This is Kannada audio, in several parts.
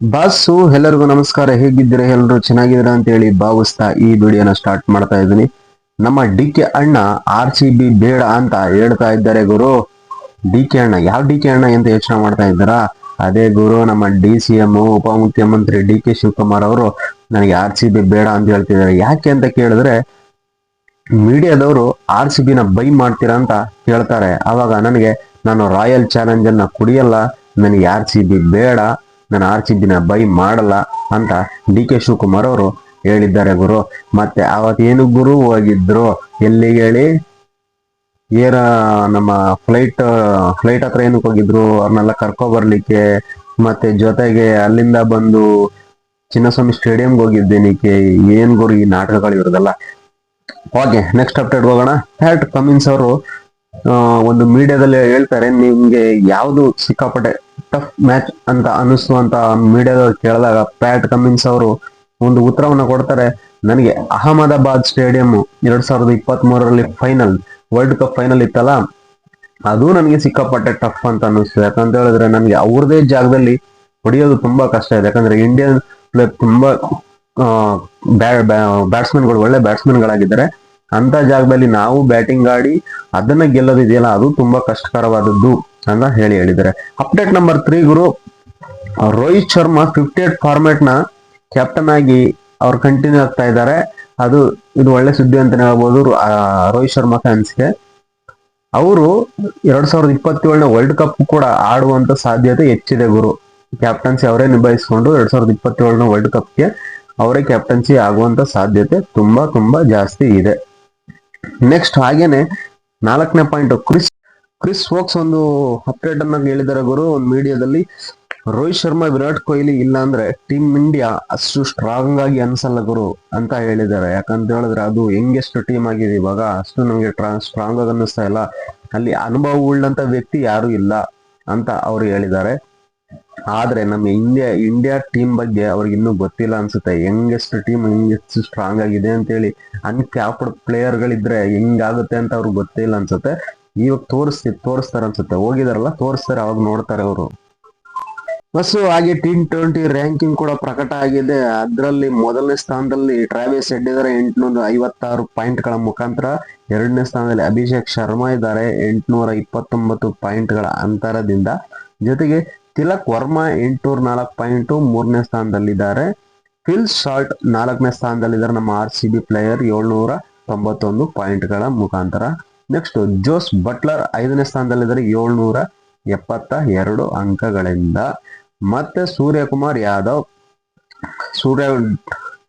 ಬಾಸು, ಎಲ್ಲರಿಗೂ ನಮಸ್ಕಾರ. ಹೇಗಿದ್ದೀರಾ? ಎಲ್ಲರೂ ಚೆನ್ನಾಗಿದ್ದೀರಾ ಅಂತ ಹೇಳಿ ಭಾವಿಸ್ತಾ ಈ ವಿಡಿಯೋನ ಸ್ಟಾರ್ಟ್ ಮಾಡ್ತಾ ಇದ್ದೀನಿ. ನಮ್ಮ ಡಿ ಕೆ ಅಣ್ಣ ಆರ್ ಸಿ ಬಿ ಬೇಡ ಅಂತ ಹೇಳ್ತಾ ಇದ್ದಾರೆ ಗುರು. ಡಿ ಕೆ ಅಣ್ಣ, ಯಾವ ಡಿ ಕೆ ಅಣ್ಣ ಅಂತ ಯೋಚನೆ ಮಾಡ್ತಾ ಇದ್ದಾರಾ? ಅದೇ ಗುರು, ನಮ್ಮ ಡಿ ಸಿ ಎಂ, ಉಪಮುಖ್ಯಮಂತ್ರಿ ಡಿ ಕೆ ಶಿವಕುಮಾರ್ ಅವರು ನನಗೆ ಆರ್ ಸಿ ಬಿ ಬೇಡ ಅಂತ ಹೇಳ್ತಿದ್ದಾರೆ. ಯಾಕೆ ಅಂತ ಕೇಳಿದ್ರೆ, ಮೀಡಿಯಾದವರು ಆರ್ ಸಿ ಬಿನ ಬೈ ಮಾಡ್ತೀರಾ ಅಂತ ಕೇಳ್ತಾರೆ. ಅವಾಗ ನನಗೆ, ನಾನು ರಾಯಲ್ ಚಾಲೆಂಜ್ ಅನ್ನ ಕುಡಿಯಲ್ಲ. ನನಗೆ ಆರ್ ಸಿ ಬಿ ಬೇಡ. ನಾನು ಆರ್ ಸಿ ಬೈ ಮಾಡಲ್ಲ ಅಂತ ಡಿ ಕೆ ಶಿವಕುಮಾರ್ ಅವರು ಹೇಳಿದ್ದಾರೆ ಗುರು. ಮತ್ತೆ ಅವತ್ತೇನು ಗುರು ಹೋಗಿದ್ರು? ಎಲ್ಲಿಗೆ ಹೇಳಿ? ಏರ ನಮ್ಮ ಫ್ಲೈಟ್ ಫ್ಲೈಟ್ ಹತ್ರ ಏನಕ್ಕೆ ಹೋಗಿದ್ರು? ಅವ್ರನ್ನೆಲ್ಲ ಕರ್ಕೊ ಬರ್ಲಿಕ್ಕೆ. ಮತ್ತೆ ಜೊತೆಗೆ ಅಲ್ಲಿಂದ ಬಂದು ಚಿನ್ನಸ್ವಾಮಿ ಸ್ಟೇಡಿಯಂಗೆ ಹೋಗಿದ್ದೇನಿಕೆ ಏನ್ ಗುರು ಈ ನಾಟಕಗಳು ಇರೋದಲ್ಲ ಓಕೆ ನೆಕ್ಸ್ಟ್ ಅಪ್ಡೇಟ್ ಹೋಗೋಣ. ಹ್ಯಾಟ್ ಕಮಿನ್ಸ್ ಅವರು ಒಂದು ಮೀಡಿಯಾದಲ್ಲಿ ಹೇಳ್ತಾರೆ, ನಿಮ್ಗೆ ಯಾವುದು ಸಿಕ್ಕಾಪಟ್ಟೆ ಟಫ್ ಮ್ಯಾಚ್ ಅಂತ ಅನಿಸುವಂತ ಮೀಡಿಯಾದವ್ರು ಕೇಳಿದಾಗ ಪ್ಯಾಟ್ ಕಮಿನ್ಸ್ ಅವರು ಒಂದು ಉತ್ತರವನ್ನು ಕೊಡ್ತಾರೆ. ನನಗೆ ಅಹಮದಾಬಾದ್ ಸ್ಟೇಡಿಯಂ ಎರಡ್ ಸಾವಿರದ ಇಪ್ಪತ್ತ್ ಮೂರರಲ್ಲಿ ಫೈನಲ್ ವರ್ಲ್ಡ್ ಕಪ್ ಫೈನಲ್ ಇತ್ತಲ್ಲ? ಅದು ನನಗೆ ಸಿಕ್ಕಾಪಟ್ಟೆ ಟಫ್ ಅಂತ ಅನ್ನಿಸ್ತು ಯಾಕಂತ ಹೇಳಿದ್ರೆ ನನಗೆ ಅವ್ರದೇ ಜಾಗದಲ್ಲಿ ಹೊಡೆಯೋದು ತುಂಬಾ ಕಷ್ಟ ಇದೆ. ಯಾಕಂದ್ರೆ ಇಂಡಿಯನ್ ಪ್ಲೇ ತುಂಬಾ ಬ್ಯಾಟ್ಸ್ಮನ್ಗಳು ಒಳ್ಳೆ ಬ್ಯಾಟ್ಸ್ಮನ್ಗಳಾಗಿದ್ದಾರೆ ಅಂತ ಜಾಗದಲ್ಲಿ ನಾವು ಬ್ಯಾಟಿಂಗ್ ಆಡಿ ಅದನ್ನ ಗೆಲ್ಲೋದಿದೆಯಲ್ಲ, ಅದು ತುಂಬಾ ಕಷ್ಟಕರವಾದದ್ದು. ಅಂತ ಹೇಳಿ ಹೇಳಿದ್ದಾರೆ. ಅಪ್ಡೇಟ್ ನಂಬರ್ ತ್ರೀ ಗುರು. ರೋಹಿತ್ ಶರ್ಮಾ ಫಿಫ್ಟಿ ಏಟ್ ಫಾರ್ಮೆಟ್ನ ಕ್ಯಾಪ್ಟನ್ ಆಗಿ ಅವ್ರು ಕಂಟಿನ್ಯೂ ಆಗ್ತಾ ಇದ್ದಾರೆ. ಅದು, ಇದು ಒಳ್ಳೆ ಸುದ್ದಿ ಅಂತಾನೆ ಹೇಳ್ಬೋದು ರೋಹಿತ್ ಶರ್ಮಾ ಫ್ಯಾನ್ಸ್ಗೆ ಅವರು ಎರಡ್ ಸಾವಿರದ ಇಪ್ಪತ್ತೇಳನೇ ವರ್ಲ್ಡ್ ಕಪ್ ಕೂಡ ಆಡುವಂತ ಸಾಧ್ಯತೆ ಹೆಚ್ಚಿದೆ, ಗುರು. ಕ್ಯಾಪ್ಟನ್ಸಿ ಅವರೇ ನಿಭಾಯಿಸಿಕೊಂಡು ಎರಡ್ ಸಾವಿರದ ಇಪ್ಪತ್ತೇಳನ ವರ್ಲ್ಡ್ ಕಪ್ಗೆ ಅವರೇ ಕ್ಯಾಪ್ಟನ್ಸಿ ಆಗುವಂತ ಸಾಧ್ಯತೆ ತುಂಬಾ ತುಂಬಾ ಜಾಸ್ತಿ ಇದೆ. ನೆಕ್ಸ್ಟ್ ಹಾಗೇನೆ ನಾಲ್ಕನೇ ಪಾಯಿಂಟ್ ಕ್ರಿಸ್ ಕ್ರಿಸ್ ವೋಕ್ಸ್ ಒಂದು ಅಪ್ಡೇಟ್ ಅನ್ನ ಹೇಳಿದ್ದಾರೆ ಗುರು. ಒಂದು ಮೀಡಿಯಾದಲ್ಲಿ ರೋಹಿತ್ ಶರ್ಮಾ, ವಿರಾಟ್ ಕೊಹ್ಲಿ ಇಲ್ಲ ಅಂದ್ರೆ ಟೀಮ್ ಇಂಡಿಯಾ ಅಷ್ಟು ಸ್ಟ್ರಾಂಗ್ ಆಗಿ ಅನ್ಸಲ್ಲ ಗುರು ಅಂತ ಹೇಳಿದ್ದಾರೆ. ಯಾಕಂತ ಹೇಳಿದ್ರೆ ಅದು ಹೆಂಗೆಷ್ಟು ಟೀಮ್ ಆಗಿದೆ ಇವಾಗ. ಅಷ್ಟು ನಮಗೆ ಸ್ಟ್ರಾಂಗ್ ಆಗಿ ಅನ್ನಿಸ್ತಾ ಇಲ್ಲ. ಅಲ್ಲಿ ಅನುಭವ ಉಳ್ಳಂತ ವ್ಯಕ್ತಿ ಯಾರು ಇಲ್ಲ ಅಂತ ಅವ್ರು ಹೇಳಿದ್ದಾರೆ. ಆದ್ರೆ ನಮ್ಮ ಇಂಡಿಯಾ ಇಂಡಿಯಾ ಟೀಮ್ ಬಗ್ಗೆ ಅವ್ರಿಗೆ ಇನ್ನೂ ಗೊತ್ತಿಲ್ಲ ಅನ್ಸುತ್ತೆ. ಹೆಂಗೆಷ್ಟು ಟೀಮ್ ಹೆಂಗೆಷ್ಟು ಸ್ಟ್ರಾಂಗ್ ಆಗಿದೆ ಅಂತೇಳಿ. ಅನ್ಕ್ಯಾಪ್ಡ್ ಪ್ಲೇಯರ್ಗಳಿದ್ರೆ ಹೆಂಗಾಗುತ್ತೆ ಅಂತ ಅವ್ರಿಗೆ ಗೊತ್ತಿಲ್ಲ ಅನ್ಸುತ್ತೆ. ಇವಾಗ ತೋರಿಸ್ತಿ ತೋರಿಸ್ತಾರ ಅನ್ಸುತ್ತೆ ಹೋಗಿದಾರಲ್ಲ, ತೋರಿಸ್ತಾರೆ, ಅವಾಗ ನೋಡ್ತಾರೆ ಅವರು. ಬಸ್ ಹಾಗೆ ಟಿ ಟ್ವೆಂಟಿ ರ್ಯಾಂಕಿಂಗ್ ಕೂಡ ಪ್ರಕಟ ಆಗಿದೆ. ಅದರಲ್ಲಿ ಮೊದಲನೇ ಸ್ಥಾನದಲ್ಲಿ ಟ್ರಾವೆಲ್ಸ್ ಹೆಡ್ ಎಂಟುನೂರ ಐವತ್ತಾರು ಪಾಯಿಂಟ್ಗಳ ಮುಖಾಂತರ ಎರಡನೇ ಸ್ಥಾನದಲ್ಲಿ ಅಭಿಷೇಕ್ ಶರ್ಮಾ ಇದ್ದಾರೆ. ಎಂಟುನೂರ ಇಪ್ಪತ್ತೊಂಬತ್ತು ಪಾಯಿಂಟ್ಗಳ ಅಂತರದಿಂದ. ಜೊತೆಗೆ ತಿಲಕ್ ವರ್ಮಾ ಎಂಟುನೂರ ನಾಲ್ಕು ಪಾಯಿಂಟು ಮೂರನೇ ಸ್ಥಾನದಲ್ಲಿದ್ದಾರೆ. ಫಿಲ್ ಶಾರ್ಟ್ ನಾಲ್ಕನೇ ಸ್ಥಾನದಲ್ಲಿದ್ದಾರೆ ನಮ್ಮ ಆರ್ ಸಿ ಬಿ ಪ್ಲೇಯರ್ ಏಳ್ನೂರ ತೊಂಬತ್ತೊಂದು ಪಾಯಿಂಟ್ಗಳ ಮುಖಾಂತರ. ನೆಕ್ಸ್ಟ್ ಜೋಸ್ ಬಟ್ಲರ್ ಐದನೇ ಸ್ಥಾನದಲ್ಲಿದ್ದಾರೆ. ಏಳ್ನೂರ ಎಪ್ಪತ್ತ ಎರಡು ಅಂಕಗಳಿಂದ. ಮತ್ತೆ ಸೂರ್ಯಕುಮಾರ್ ಯಾದವ್ ಸೂರ್ಯ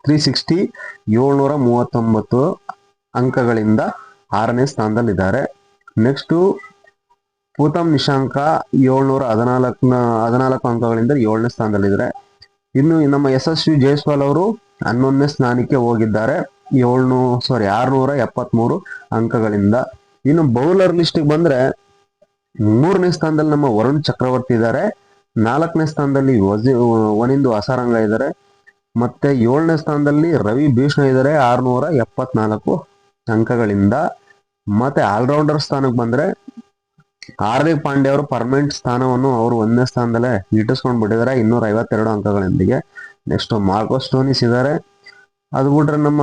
ತ್ರೀ ಸಿಕ್ಸ್ಟಿ ಏಳ್ನೂರ ಮೂವತ್ತೊಂಬತ್ತು ಅಂಕಗಳಿಂದ ಆರನೇ ಸ್ಥಾನದಲ್ಲಿದ್ದಾರೆ. ನೆಕ್ಸ್ಟು ಪೂತಮ್ ನಿಶಾಂಕ ಏಳ್ನೂರ ಹದಿನಾಲ್ಕನ ಹದಿನಾಲ್ಕು ಅಂಕಗಳಿಂದ ಏಳನೇ ಸ್ಥಾನದಲ್ಲಿದ್ದಾರೆ. ಇನ್ನು ನಮ್ಮ ಯಶಸ್ವಿ ಜೈಸ್ವಾಲ್ ಅವರು ಹನ್ನೊಂದನೇ ಸ್ಥಾನಕ್ಕೆ ಹೋಗಿದ್ದಾರೆ. ಏಳ್ನೂ ಸಾರಿ ಆರುನೂರ ಎಪ್ಪತ್ತ್ಮೂರು ಅಂಕಗಳಿಂದ. ಇನ್ನು ಬೌಲರ್ ಲಿಸ್ಟಿಗೆ ಬಂದ್ರೆ ಮೂರನೇ ಸ್ಥಾನದಲ್ಲಿ ನಮ್ಮ ವರುಣ್ ಚಕ್ರವರ್ತಿ ಇದ್ದಾರೆ. ನಾಲ್ಕನೇ ಸ್ಥಾನದಲ್ಲಿ ವನಿಂದು ಅಸಾರಂಗ ಇದ್ದಾರೆ. ಮತ್ತೆ ಏಳನೇ ಸ್ಥಾನದಲ್ಲಿ ರವಿ ಭೀಷ್ಣ ಇದ್ದಾರೆ ಆರ್ನೂರ ಎಪ್ಪತ್ನಾಲ್ಕು ಅಂಕಗಳಿಂದ. ಮತ್ತೆ ಆಲ್ರೌಂಡರ್ ಸ್ಥಾನಕ್ಕೆ ಬಂದ್ರೆ ಹಾರ್ದಿಕ್ ಪಾಂಡೆ ಅವರು ಪರ್ಮನೆಂಟ್ ಸ್ಥಾನವನ್ನು ಅವರು ಒಂದನೇ ಸ್ಥಾನದಲ್ಲೇ ಇಟ್ಟಿಸ್ಕೊಂಡು ಬಿಟ್ಟಿದ್ದಾರೆ. ಇನ್ನೂರ ಐವತ್ತೆರಡು ಅಂಕಗಳೊಂದಿಗೆ. ನೆಕ್ಸ್ಟ್ ಮಾರ್ಕೋ ಸ್ಟೋನಿಸ್ ಇದ್ದಾರೆ. ಅದು ಬಿಟ್ರೆ ನಮ್ಮ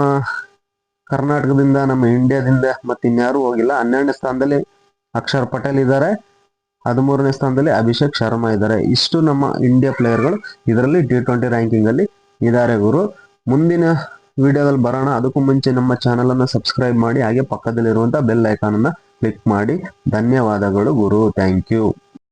ಕರ್ನಾಟಕದಿಂದ, ನಮ್ಮ ಇಂಡಿಯಾದಿಂದ ಮತ್ತೆ ಇನ್ಯಾರು ಹೋಗಿಲ್ಲ. ಹನ್ನೆರಡನೇ ಸ್ಥಾನದಲ್ಲಿ ಅಕ್ಷರ್ ಪಟೇಲ್ ಇದ್ದಾರೆ ಹದಿಮೂರನೇ ಸ್ಥಾನದಲ್ಲಿ ಅಭಿಷೇಕ್ ಶರ್ಮಾ ಇದ್ದಾರೆ ಇಷ್ಟು ನಮ್ಮ ಇಂಡಿಯಾ ಪ್ಲೇಯರ್ಗಳು ಇದರಲ್ಲಿ ಟಿ ಟ್ವೆಂಟಿ ರ್ಯಾಂಕಿಂಗ್ ಅಲ್ಲಿ ಇದ್ದಾರೆ ಗುರು. ಮುಂದಿನ ವಿಡಿಯೋದಲ್ಲಿ ಬರೋಣ. ಅದಕ್ಕೂ ಮುಂಚೆ ನಮ್ಮ ಚಾನಲ್ ಅನ್ನ ಸಬ್ಸ್ಕ್ರೈಬ್ ಮಾಡಿ, ಹಾಗೆ ಪಕ್ಕದಲ್ಲಿರುವಂತಹ ಬೆಲ್ ಐಕಾನ್ ಅನ್ನ ಕ್ಲಿಕ್ ಮಾಡಿ. ಧನ್ಯವಾದಗಳು ಗುರು. Thank you